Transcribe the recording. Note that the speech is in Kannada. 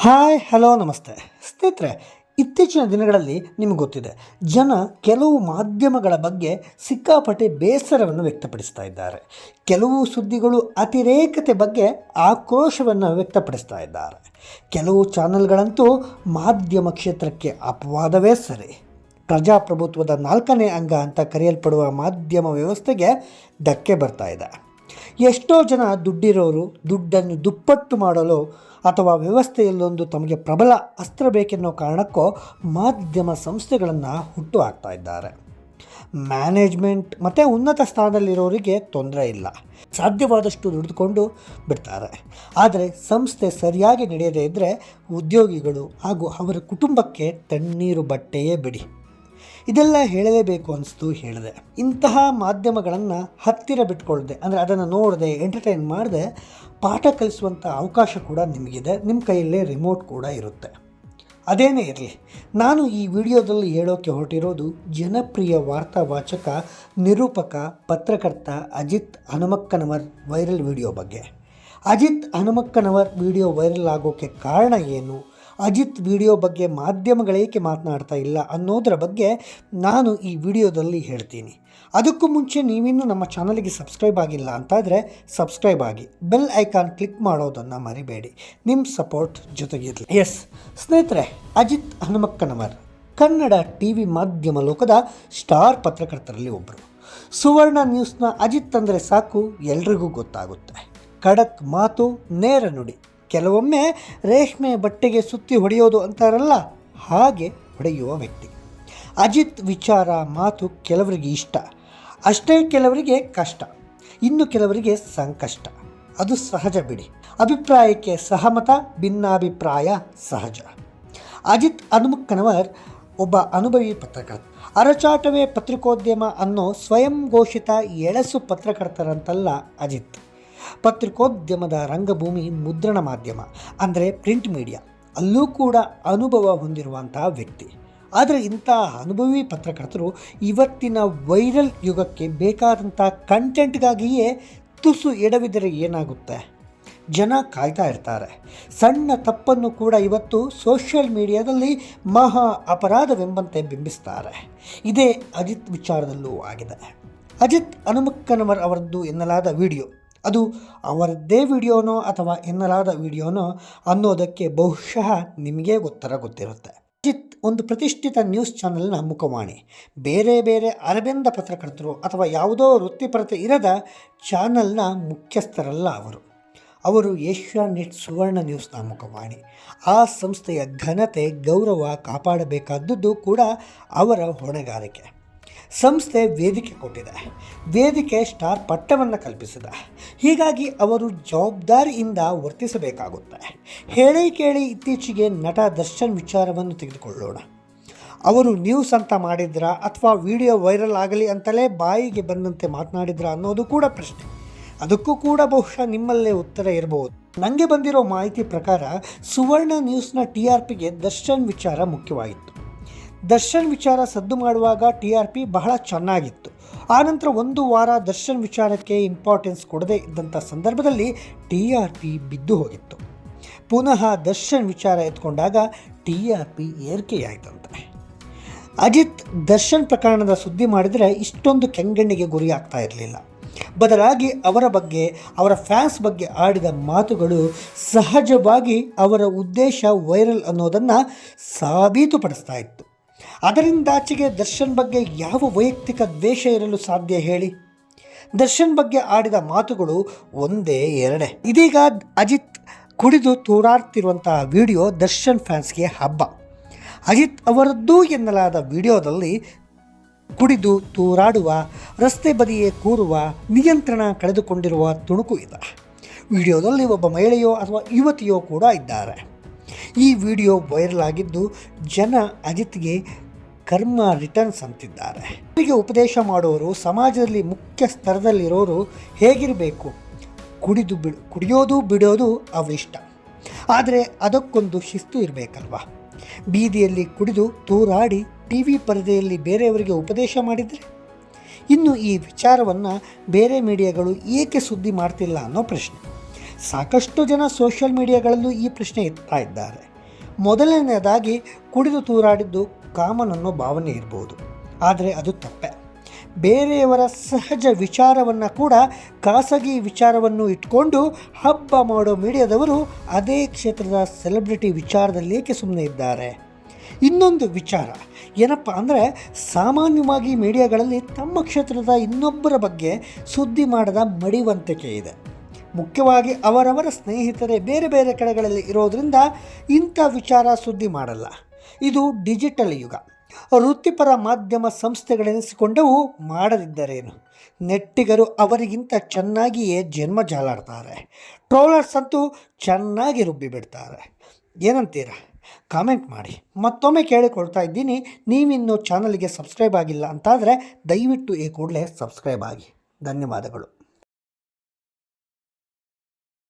ಹಾಯ್, ಹಲೋ, ನಮಸ್ತೆ. ಸ್ನೇಹಿತರೆ, ಇತ್ತೀಚಿನ ದಿನಗಳಲ್ಲಿ ನಿಮಗೆ ಗೊತ್ತಿದೆ, ಜನ ಕೆಲವು ಮಾಧ್ಯಮಗಳ ಬಗ್ಗೆ ಸಿಕ್ಕಾಪಟ್ಟೆ ಬೇಸರವನ್ನು ವ್ಯಕ್ತಪಡಿಸ್ತಾ ಇದ್ದಾರೆ. ಕೆಲವು ಸುದ್ದಿಗಳು ಅತಿರೇಕತೆ ಬಗ್ಗೆ ಆಕ್ರೋಶವನ್ನು ವ್ಯಕ್ತಪಡಿಸ್ತಾ ಇದ್ದಾರೆ. ಕೆಲವು ಚಾನೆಲ್ಗಳಂತೂ ಮಾಧ್ಯಮ ಕ್ಷೇತ್ರಕ್ಕೆ ಅಪವಾದವೇ ಸರಿ. ಪ್ರಜಾಪ್ರಭುತ್ವದ ನಾಲ್ಕನೇ ಅಂಗ ಅಂತ ಕರೆಯಲ್ಪಡುವ ಮಾಧ್ಯಮ ವ್ಯವಸ್ಥೆಗೆ ಧಕ್ಕೆ ಬರ್ತಾ ಇದೆ. ಎಷ್ಟೋ ಜನ ದುಡ್ಡಿರೋರು ದುಡ್ಡನ್ನು ದುಪ್ಪಟ್ಟು ಮಾಡಲು ಅಥವಾ ವ್ಯವಸ್ಥೆಯಲ್ಲೊಂದು ತಮಗೆ ಪ್ರಬಲ ಅಸ್ತ್ರ ಬೇಕೆನ್ನೋ ಕಾರಣಕ್ಕೋ ಮಾಧ್ಯಮ ಸಂಸ್ಥೆಗಳನ್ನು ಹುಟ್ಟು ಹಾಕ್ತಾ ಇದ್ದಾರೆ. ಮ್ಯಾನೇಜ್ಮೆಂಟ್ ಮತ್ತು ಉನ್ನತ ಸ್ಥಾನದಲ್ಲಿರೋರಿಗೆ ತೊಂದರೆ ಇಲ್ಲ. ಸಾಧ್ಯವಾದಷ್ಟು ದುಡಿದುಕೊಂಡು ಬಿಡ್ತಾರೆ. ಆದರೆ ಸಂಸ್ಥೆ ಸರಿಯಾಗಿ ನಡೆಯದೇ ಇದ್ದರೆ ಉದ್ಯೋಗಿಗಳು ಹಾಗೂ ಅವರ ಕುಟುಂಬಕ್ಕೆ ತಣ್ಣೀರು ಬಟ್ಟೆಯೇ ಬಿಡಿ. ಇದೆಲ್ಲ ಹೇಳಲೇಬೇಕು ಅನಿಸ್ತು ಹೇಳಿದೆ. ಇಂತಹ ಮಾಧ್ಯಮಗಳನ್ನು ಹತ್ತಿರ ಬಿಟ್ಕೊಳ್ಳದೆ ಅಂದರೆ ಅದನ್ನು ನೋಡದೆ ಎಂಟರ್ಟೈನ್ ಮಾಡದೆ, ಪಾಠ ಕಲಿಸುವಂಥ ಅವಕಾಶ ಕೂಡ ನಿಮಗಿದೆ. ನಿಮ್ಮ ಕೈಯಲ್ಲೇ ರಿಮೋಟ್ ಕೂಡ ಇರುತ್ತೆ. ಅದೇನೇ ಇರಲಿ, ನಾನು ಈ ವಿಡಿಯೋದಲ್ಲಿ ಹೇಳೋಕ್ಕೆ ಹೊರಟಿರೋದು ಜನಪ್ರಿಯ ವಾರ್ತಾ ವಾಚಕ ನಿರೂಪಕ, ಪತ್ರಕರ್ತ ಅಜಿತ್ ಹನುಮಕ್ಕನವರ್ ವೈರಲ್ ವಿಡಿಯೋ ಬಗ್ಗೆ. ಅಜಿತ್ ಹನುಮಕ್ಕನವರ್ ವಿಡಿಯೋ ವೈರಲ್ ಆಗೋಕ್ಕೆ ಕಾರಣ ಏನು? ಅಜಿತ್ ವಿಡಿಯೋ ಬಗ್ಗೆ ಮಾಧ್ಯಮಗಳೇಕೆ ಮಾತನಾಡ್ತಾ ಇಲ್ಲ ಅನ್ನೋದರ ಬಗ್ಗೆ ನಾನು ಈ ವಿಡಿಯೋದಲ್ಲಿ ಹೇಳ್ತೀನಿ. ಅದಕ್ಕೂ ಮುಂಚೆ ನೀವಿನ್ನು ನಮ್ಮ ಚಾನಲ್ಗೆ ಸಬ್ಸ್ಕ್ರೈಬ್ ಆಗಿಲ್ಲ ಅಂತಾದರೆ ಸಬ್ಸ್ಕ್ರೈಬ್ ಆಗಿ. ಬೆಲ್ ಐಕಾನ್ ಕ್ಲಿಕ್ ಮಾಡೋದನ್ನು ಮರಿಬೇಡಿ. ನಿಮ್ಮ ಸಪೋರ್ಟ್ ಜೊತೆಗಿರಲಿ. ಎಸ್, ಸ್ನೇಹಿತರೆ, ಅಜಿತ್ ಹನುಮಕ್ಕನವರ್, ಕನ್ನಡ ಟಿ ವಿ ಮಾಧ್ಯಮ ಲೋಕದ ಸ್ಟಾರ್ ಪತ್ರಕರ್ತರಲ್ಲಿ ಒಬ್ಬರು ಸುವರ್ಣ ನ್ಯೂಸ್ನ ಅಜಿತ್ ಅಂದರೆ ಸಾಕು ಎಲ್ರಿಗೂ ಗೊತ್ತಾಗುತ್ತೆ. ಖಡಕ್ ಮಾತು, ನೇರ ನುಡಿ. ಕೆಲವೊಮ್ಮೆ ರೇಷ್ಮೆ ಬಟ್ಟೆಗೆ ಸುತ್ತಿ ಹೊಡೆಯೋದು ಅಂತಾರಲ್ಲ, ಹಾಗೆ ಹೊಡೆಯುವ ವ್ಯಕ್ತಿ. ಅಜಿತ್ ವಿಚಾರ ಮಾತು ಕೆಲವರಿಗೆ ಇಷ್ಟ, ಅಷ್ಟೇ ಕೆಲವರಿಗೆ ಕಷ್ಟ, ಇನ್ನು ಕೆಲವರಿಗೆ ಸಂಕಷ್ಟ. ಅದು ಸಹಜ ಬಿಡಿ. ಅಭಿಪ್ರಾಯಕ್ಕೆ ಸಹಮತ, ಭಿನ್ನಾಭಿಪ್ರಾಯ ಸಹಜ. ಅಜಿತ್ ಹನುಮಕ್ಕನವರ್ ಒಬ್ಬ ಅನುಭವಿ ಪತ್ರಕರ್ತ. ಅರಚಾಟವೇ ಪತ್ರಿಕೋದ್ಯಮ ಅನ್ನೋ ಸ್ವಯಂ ಘೋಷಿತ ಎಳಸು ಪತ್ರಕರ್ತರಂತಲ್ಲ ಅಜಿತ್. ಪತ್ರಿಕೋದ್ಯಮದ ರಂಗಭೂಮಿ ಮುದ್ರಣ ಮಾಧ್ಯಮ, ಅಂದರೆ ಪ್ರಿಂಟ್ ಮೀಡಿಯಾ ಅಲ್ಲೂ ಕೂಡ ಅನುಭವ ಹೊಂದಿರುವಂತಹ ವ್ಯಕ್ತಿ. ಆದರೆ ಇಂಥ ಅನುಭವಿ ಪತ್ರಕರ್ತರು ಇವತ್ತಿನ ವೈರಲ್ ಯುಗಕ್ಕೆ ಬೇಕಾದಂಥ ಕಂಟೆಂಟ್ಗಾಗಿಯೇ ತುಸು ಎಡವಿದರೆ ಏನಾಗುತ್ತೆ? ಜನ ಕಾಯ್ತಾ ಇರ್ತಾರೆ. ಸಣ್ಣ ತಪ್ಪನ್ನು ಕೂಡ ಇವತ್ತು ಸೋಷಿಯಲ್ ಮೀಡಿಯಾದಲ್ಲಿ ಮಹಾ ಅಪರಾಧವೆಂಬಂತೆ ಬಿಂಬಿಸ್ತಾರೆ. ಇದೇ ಅಜಿತ್ ವಿಚಾರದಲ್ಲೂ ಆಗಿದೆ. ಅಜಿತ್ ಹನುಮಕ್ಕನವರ್ ಅವರದ್ದು ಎನ್ನಲಾದ ವಿಡಿಯೋ. ಅದು ಅವರದ್ದೇ ವಿಡಿಯೋನೋ ಅಥವಾ ಎನ್ನಲಾದ ವಿಡಿಯೋನೋ ಅನ್ನೋದಕ್ಕೆ ಬಹುಶಃ ನಿಮಗೇ ಉತ್ತರ ಗೊತ್ತಿರುತ್ತೆ. ಅಜಿತ್ ಒಂದು ಪ್ರತಿಷ್ಠಿತ ನ್ಯೂಸ್ ಚಾನೆಲ್ನ ಮುಖವಾಣಿ. ಬೇರೆ ಬೇರೆ ಅರಬಿಂದ ಪತ್ರಕರ್ತರು ಅಥವಾ ಯಾವುದೋ ವೃತ್ತಿಪರತೆ ಇರದ ಚಾನೆಲ್ನ ಮುಖ್ಯಸ್ಥರಲ್ಲ ಅವರು. ಅವರು ಏಷ್ಯಾ ನೆಟ್ ಸುವರ್ಣ ನ್ಯೂಸ್ನ ಮುಖವಾಣಿ. ಆ ಸಂಸ್ಥೆಯ ಘನತೆ ಗೌರವ ಕಾಪಾಡಬೇಕಾದದ್ದು ಕೂಡ ಅವರ ಹೊಣೆಗಾರಿಕೆ. ಸಂಸ್ಥೆ ವೇದಿಕೆ ಕೊಟ್ಟಿದೆ. ವೇದಿಕೆ ಸ್ಟಾರ್ ಪಟ್ಟವನ್ನು ಕಲ್ಪಿಸಿದೆ. ಹೀಗಾಗಿ ಅವರು ಜವಾಬ್ದಾರಿಯಿಂದ ವರ್ತಿಸಬೇಕಾಗುತ್ತೆ. ಹೇಳಿ ಕೇಳಿ ಇತ್ತೀಚೆಗೆ ನಟ ದರ್ಶನ್ ವಿಚಾರವನ್ನು ತೆಗೆದುಕೊಳ್ಳೋಣ. ಅವರು ನ್ಯೂಸ್ ಅಂತ ಮಾಡಿದ್ರ ಅಥವಾ ವಿಡಿಯೋ ವೈರಲ್ ಆಗಲಿ ಅಂತಲೇ ಬಾಯಿಗೆ ಬಂದಂತೆ ಮಾತನಾಡಿದ್ರ ಅನ್ನೋದು ಕೂಡ ಪ್ರಶ್ನೆ. ಅದಕ್ಕೂ ಕೂಡ ಬಹುಶಃ ನಿಮ್ಮಲ್ಲೇ ಉತ್ತರ ಇರಬಹುದು ನನಗೆ ಬಂದಿರೋ ಮಾಹಿತಿ ಪ್ರಕಾರ ಸುವರ್ಣ ನ್ಯೂಸ್ನ ಟಿ ಆರ್ ಪಿಗೆ ದರ್ಶನ್ ವಿಚಾರ ಮುಖ್ಯವಾಗಿತ್ತು. ದರ್ಶನ್ ವಿಚಾರ ಸದ್ದು ಮಾಡುವಾಗ ಟಿ ಆರ್ ಪಿ ಬಹಳ ಚೆನ್ನಾಗಿತ್ತು. ಆನಂತರ ಒಂದು ವಾರ ದರ್ಶನ್ ವಿಚಾರಕ್ಕೆ ಇಂಪಾರ್ಟೆನ್ಸ್ ಕೊಡದೇ ಇದ್ದಂಥ ಸಂದರ್ಭದಲ್ಲಿ ಟಿ ಆರ್ ಪಿ ಬಿದ್ದು ಹೋಗಿತ್ತು. ಪುನಃ ದರ್ಶನ್ ವಿಚಾರ ಎತ್ಕೊಂಡಾಗ ಟಿ ಆರ್ ಪಿ ಏರಿಕೆಯಾಯಿತಂತೆ. ಅಜಿತ್ ದರ್ಶನ್ ಪ್ರಕರಣದ ಸುದ್ದಿ ಮಾಡಿದರೆ ಇಷ್ಟೊಂದು ಕೆಂಗಣ್ಣಿಗೆ ಗುರಿ ಆಗ್ತಾ ಇರಲಿಲ್ಲ. ಬದಲಾಗಿ ಅವರ ಬಗ್ಗೆ, ಅವರ ಫ್ಯಾನ್ಸ್ ಬಗ್ಗೆ ಆಡಿದ ಮಾತುಗಳು ಸಹಜವಾಗಿ ಅವರ ಉದ್ದೇಶ ವೈರಲ್ ಅನ್ನೋದನ್ನು ಸಾಬೀತುಪಡಿಸ್ತಾ ಇತ್ತು. ಅದರಿಂದಾಚೆಗೆ ದರ್ಶನ್ ಬಗ್ಗೆ ಯಾವ ವೈಯಕ್ತಿಕ ದ್ವೇಷ ಇರಲು ಸಾಧ್ಯ ಹೇಳಿ? ದರ್ಶನ್ ಬಗ್ಗೆ ಆಡಿದ ಮಾತುಗಳು ಒಂದೇ ಎರಡೇ. ಇದೀಗ ಅಜಿತ್ ಕುಡಿದು ತೂರಾಡ್ತಿರುವಂತಹ ವಿಡಿಯೋ ದರ್ಶನ್ ಫ್ಯಾನ್ಸ್ಗೆ ಹಬ್ಬ. ಅಜಿತ್ ಅವರದ್ದು ಎನ್ನಲಾದ ವಿಡಿಯೋದಲ್ಲಿ ಕುಡಿದು ತೂರಾಡುವ, ರಸ್ತೆ ಬದಿಯೇ ಕೂರುವ, ನಿಯಂತ್ರಣ ಕಳೆದುಕೊಂಡಿರುವ ತುಣುಕು ಇದೆ. ವಿಡಿಯೋದಲ್ಲಿ ಒಬ್ಬ ಮಹಿಳೆಯೋ ಅಥವಾ ಯುವತಿಯೋ ಕೂಡ ಇದ್ದಾರೆ. ಈ ವಿಡಿಯೋ ವೈರಲ್ ಆಗಿದ್ದು ಜನ ಅಜಿತ್ಗೆ ಕರ್ಮ ರಿಟರ್ನ್ಸ್ ಅಂತಿದ್ದಾರೆ. ಹೀಗೆ ಉಪದೇಶ ಮಾಡೋರು ಸಮಾಜದಲ್ಲಿ ಮುಖ್ಯ ಸ್ತರದಲ್ಲಿರೋರು ಹೇಗಿರಬೇಕು? ಕುಡಿದು ಬಿಡು, ಕುಡಿಯೋದು ಬಿಡೋದು ಅವರಿಷ್ಟ. ಆದರೆ ಅದಕ್ಕೊಂದು ಶಿಸ್ತು ಇರಬೇಕಲ್ವಾ? ಬೀದಿಯಲ್ಲಿ ಕುಡಿದು ತೂರಾಡಿ ಟಿ ವಿ ಪರದೆಯಲ್ಲಿ ಬೇರೆಯವರಿಗೆ ಉಪದೇಶ ಮಾಡಿದರೆ? ಇನ್ನು ಈ ವಿಚಾರವನ್ನು ಬೇರೆ ಮೀಡಿಯಾಗಳು ಏಕೆ ಸುದ್ದಿ ಮಾಡ್ತಿಲ್ಲ ಅನ್ನೋ ಪ್ರಶ್ನೆ. ಸಾಕಷ್ಟು ಜನ ಸೋಷಿಯಲ್ ಮೀಡಿಯಾಗಳಲ್ಲೂ ಈ ಪ್ರಶ್ನೆ ಎತ್ತಾ ಇದ್ದಾರೆ. ಮೊದಲನೆಯದಾಗಿ ಕುಡಿದು ತೂರಾಡಿದ್ದು ಕಾಮನ್ ಅನ್ನೋ ಭಾವನೆ ಇರ್ಬೋದು. ಆದರೆ ಅದು ತಪ್ಪೆ. ಬೇರೆಯವರ ಸಹಜ ವಿಚಾರವನ್ನು ಕೂಡ ಖಾಸಗಿ ವಿಚಾರವನ್ನು ಇಟ್ಕೊಂಡು ಹಬ್ಬ ಮಾಡೋ ಮೀಡಿಯಾದವರು ಅದೇ ಕ್ಷೇತ್ರದ ಸೆಲೆಬ್ರಿಟಿ ವಿಚಾರದಲ್ಲಿ ಏಕೆ ಸುಮ್ಮನೆ ಇದ್ದಾರೆ? ಇನ್ನೊಂದು ವಿಚಾರ, ಏನಪ್ಪ ಅಂದರೆ ಸಾಮಾನ್ಯವಾಗಿ ಮೀಡಿಯಾಗಳಲ್ಲಿ ತಮ್ಮ ಕ್ಷೇತ್ರದ ಇನ್ನೊಬ್ಬರ ಬಗ್ಗೆ ಸುದ್ದಿ ಮಾಡದ ಮಡಿವಂತಿಕೆ ಇದೆ. ಮುಖ್ಯವಾಗಿ ಅವರವರ ಸ್ನೇಹಿತರೇ ಬೇರೆ ಬೇರೆ ಕಡೆಗಳಲ್ಲಿ ಇರೋದರಿಂದ ಇಂಥ ವಿಚಾರ ಸುದ್ದಿ ಮಾಡಲ್ಲ. ಇದು ಡಿಜಿಟಲ್ ಯುಗ. ವೃತ್ತಿಪರ ಮಾಧ್ಯಮ ಸಂಸ್ಥೆಗಳೆನಿಸಿಕೊಂಡವು ಮಾಡದಿದ್ದರೇನು? ನೆಟ್ಟಿಗರು ಅವರಿಗಿಂತ ಚೆನ್ನಾಗಿಯೇ ಜನ್ಮ ಜಾಲಾಡ್ತಾರೆ. ಟ್ರೋಲರ್ಸ್ ಅಂತೂ ಚೆನ್ನಾಗಿ ರುಬ್ಬಿಬಿಡ್ತಾರೆ ಏನಂತೀರ? ಕಾಮೆಂಟ್ ಮಾಡಿ. ಮತ್ತೊಮ್ಮೆ ಕೇಳಿಕೊಳ್ತಾ ಇದ್ದೀನಿ, ನೀವಿನ್ನೂ ಚಾನಲ್ಗೆ ಸಬ್ಸ್ಕ್ರೈಬ್ ಆಗಿಲ್ಲ ಅಂತಾದರೆ ದಯವಿಟ್ಟು ಈ ಕೂಡಲೇ ಸಬ್ಸ್ಕ್ರೈಬ್ ಆಗಿ. ಧನ್ಯವಾದಗಳು.